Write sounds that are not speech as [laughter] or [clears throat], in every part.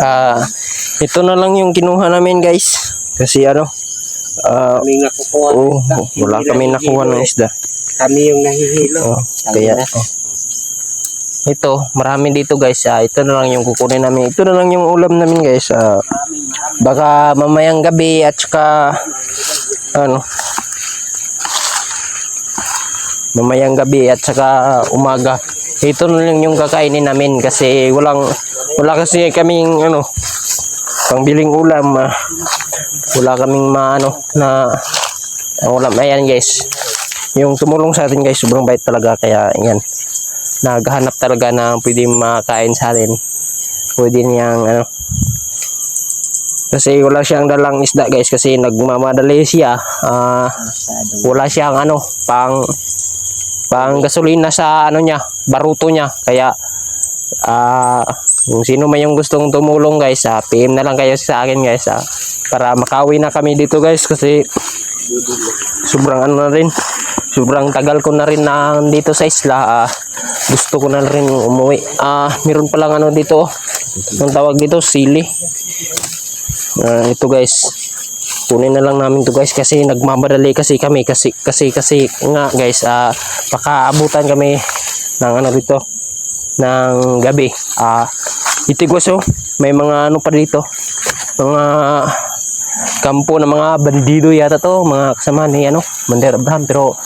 Ah, ito na lang yung kinuha namin guys. Kasi ano, ah, Kami nga kukuha. ng oh, wala kami nakuha ng isda. Kami yung nahihilo. Oh, kaya, oh. ito, marami dito guys. Ah, ito na lang yung kukunin namin. Ito na lang yung ulam namin guys. Ah, baka mamayang gabi at saka, ano, mamayang gabi at saka umaga. Ito na lang yung kakainin namin kasi walang, wala kasi kaming, ano, pangbiling ulam. ah. wala kaming maano na ulam. Ayan guys. Yung tumulong sa atin guys, sobrang bait talaga. Kaya yan, naghahanap talaga na pwede makain sa atin. Pwede niyang ano. Kasi wala siyang dalang isda guys kasi nagmamadali siya. Masyado. wala siyang ano, pang pang gasolina sa ano niya, baruto niya. Kaya ah kung sino man yung gustong tumulong guys, ah, PM na lang kayo sa akin guys ah, para makawi na kami dito guys kasi sobrang ano na rin sobrang tagal ko na rin na dito sa isla ah, gusto ko na rin umuwi. Ah meron pa lang ano dito ang tawag dito sili. Ah, ito guys kunin na lang namin to guys kasi nagmamadali kasi kami kasi kasi kasi nga guys ah pakaabutan kami ng ano dito ng gabi. Ah itigos oh may mga ano pa dito. Mga kampo ng mga bandido yata to mga kasama ni ano Mander Abraham. Pero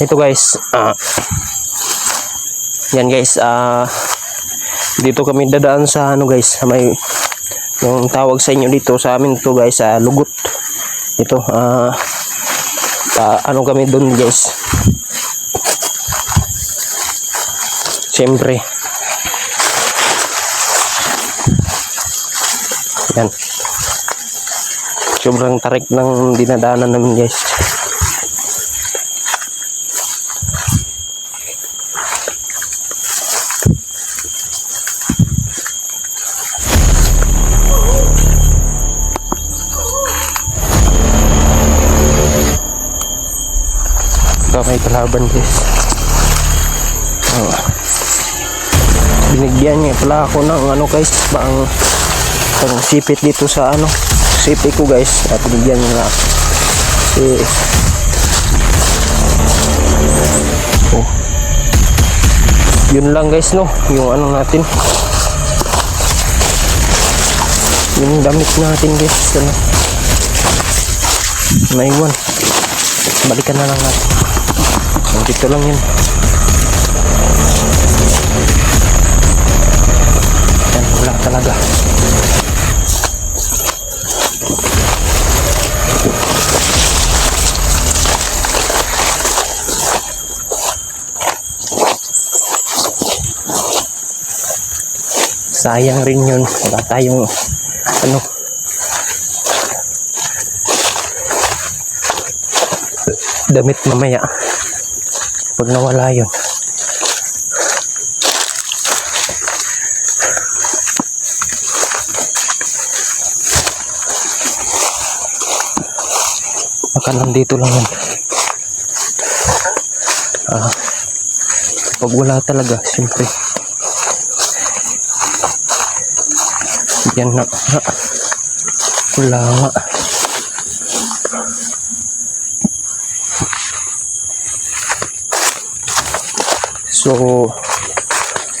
ito guys ah yan guys ah dito kami dadaan sa ano guys sa may yung tawag sa inyo dito sa amin to guys sa lugot. Ito ah pa- ano kami doon guys siyempre. Yan. Sobrang tarik ng dinadaanan namin guys. Ito may kalaban guys. Binigyan niya pala ako ng ano guys, pang pang sipit dito sa ano, sipit ko guys. At binigyan niya na. Si Oh. Yun lang guys no, yung ano natin. Yung damit natin guys, ano. Naiwan. Balikan na lang natin. Dito lang yun. Yan, wala talaga. Sayang rin yun. Wala tayong ano, damit mamaya pag nawala yun baka nandito lang yun. Ah, pag wala talaga siyempre. Yan na. Ah, wala nga. So,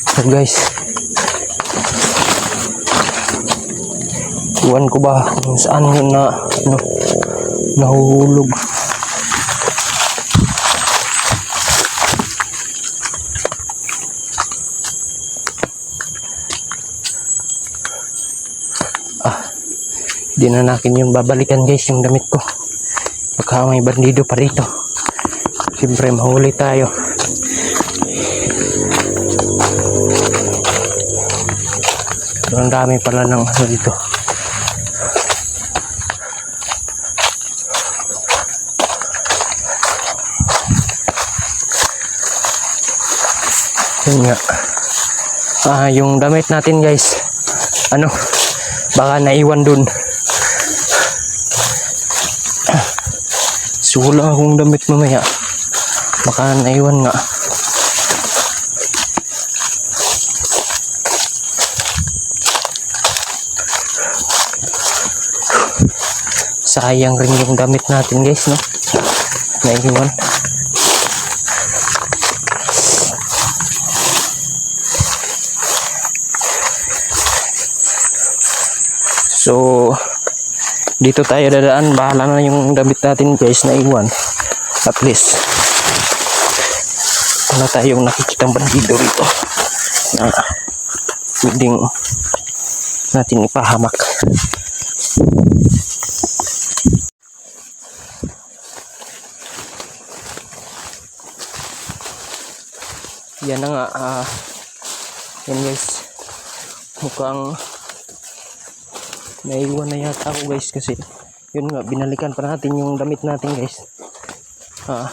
so guys, iwan ko ba kung saan yun na ano, nahuhulog. Ah, di na natin yung babalikan guys yung damit ko. Baka may bandido pa rito. Siyempre mahuli tayo. Ang dami pala ng ano dito. yun nga. Ah, yung damit natin guys. Ano? Baka naiwan dun. So wala akong damit mamaya. Baka naiwan nga. Sayang rin yung damit natin guys no? Naiwan. So dito tayo dadaan. Bahala na yung damit natin guys na iwan. At least wala tayong nakikitang bandido rito na pwedeng natin ipahamak. Yan na nga ah yan guys. Mukhang naiwan na yata ako guys kasi yun nga binalikan pa natin yung damit natin guys ah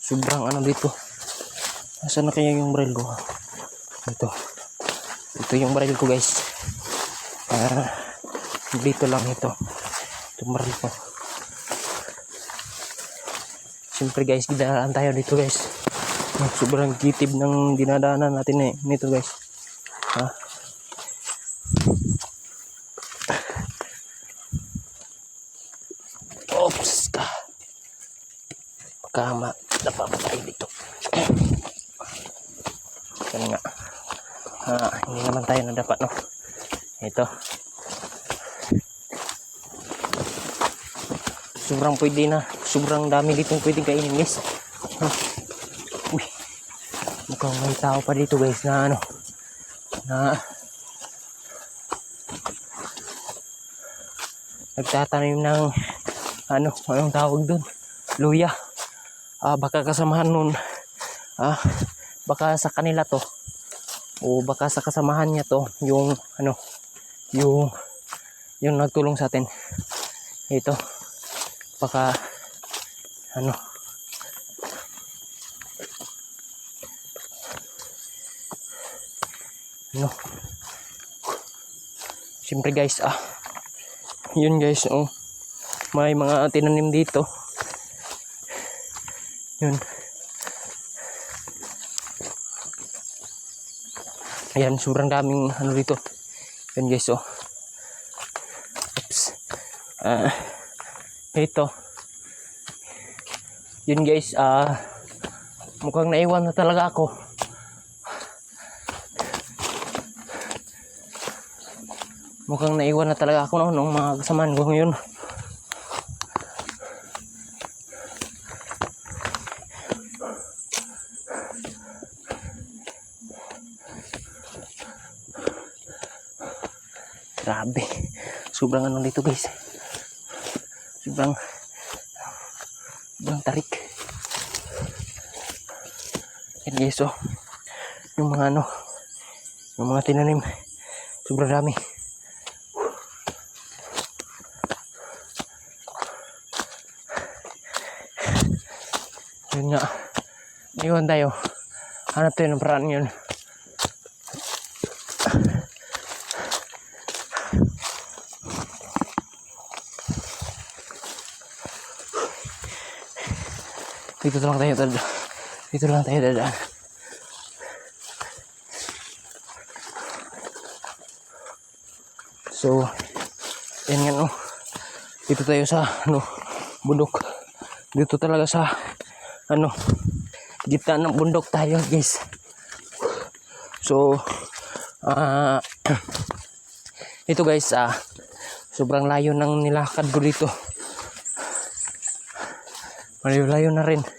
sobrang ano dito Nasaan na kaya yung baril ko? Ito. Ito yung baril ko guys. Ah, dito lang ito. Itong baril ko. Siyempre guys, gidaan tayo dito guys. Sobrang kitib ng dinadaanan natin eh. Nito guys. Oops ka. Kama. Napapatay dito. Yan nga. Ah, hindi naman tayo nadapat, no? Ito. Sobrang pwede na. Sobrang dami ditong pwedeng kainin, guys. Ha? Uy. Mukhang may tao pa dito, guys, na ano. Na nagtatanim ng ano, anong tawag doon? Luya. Ah, baka kasamahan nun. Ah, baka sa kanila to. O baka sa kasamahan niya to yung ano yung yung nagtulong sa atin. Ito. Baka ano. Ano. Siyempre guys ah. Yun guys oh may mga tinanim dito yun Ayan, sobrang daming ano dito. Yan guys, oh. Oops. Ah, ito. Yun guys, ah, mukhang naiwan na talaga ako. Mukhang naiwan na talaga ako no, nung mga kasamaan ko ngayon. Grabe. Sobrang ano dito guys. Sobrang sobrang tarik. Yan guys oh. Yung mga ano. Yung mga tinanim. Sobrang dami. Yun nga. Iwan tayo. Hanap tayo ng paraan yun. Dito lang tayo dadaan. Dito lang tayo dadaan. So, yan nga no. Dito tayo sa ano, bundok. Dito talaga sa ano, gitna ng bundok tayo, guys. So, ah [clears throat] ito guys, ah sobrang layo ng nilakad ko dito. Malayo-layo na rin.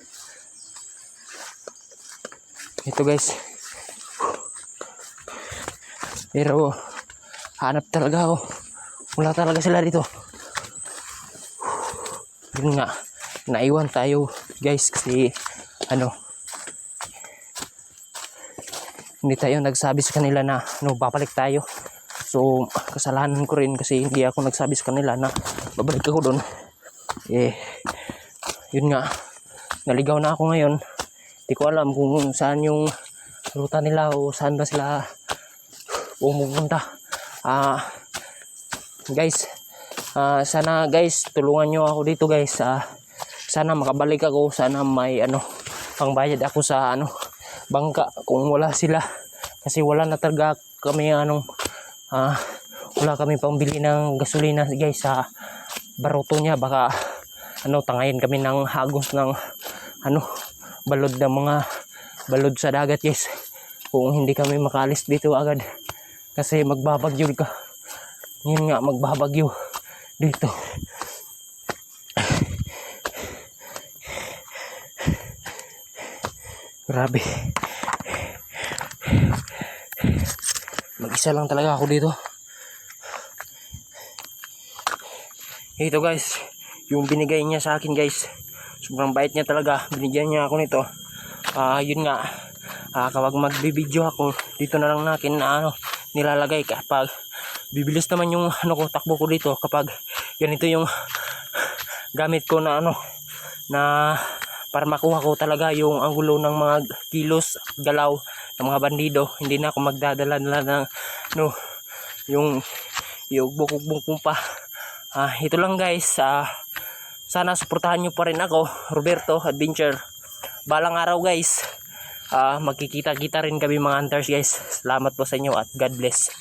Ito guys. Pero hanap talaga ako. Wala talaga sila dito. Yun nga. Naiwan tayo guys kasi ano hindi tayo nagsabi sa kanila na no, babalik tayo. So, kasalanan ko rin kasi hindi ako nagsabi sa kanila na babalik ako doon. Eh, yun nga, naligaw na ako ngayon. Hindi ko alam kung saan yung ruta nila o saan ba sila pumupunta. Ah, guys, ah, sana guys, tulungan nyo ako dito guys. Ah, sana makabalik ako, sana may ano, pangbayad ako sa ano, bangka kung wala sila. Kasi wala na talaga kami anong, ah, wala kami pambili ng gasolina guys sa baruto niya baka ano tangayin kami ng hagos ng ano balod ng mga balod sa dagat guys. Kung hindi kami makalis dito agad. Kasi magbabagyo ka. Yun nga magbabagyo dito. Grabe. Mag-isa lang talaga ako dito. Ito guys. Yung binigay niya sa akin guys sobrang bait niya talaga. Binigyan niya ako nito. Ah yun nga. Ah, kapag magbibideo ako. Dito na lang natin na ano nilalagay kapag bibilis naman yung ano ko takbo ko dito kapag ganito yung gamit ko na ano na para makuha ko talaga yung anggulo ng mga kilos galaw ng mga bandido. Hindi na ako magdadala na ng no yung yung bukog pa. Ah ito lang guys. Ah sana suportahan nyo pa rin ako Roberto Adventure. Balang araw guys. Ah magkikita kita rin kami mga hunters guys. Salamat po sa inyo at God bless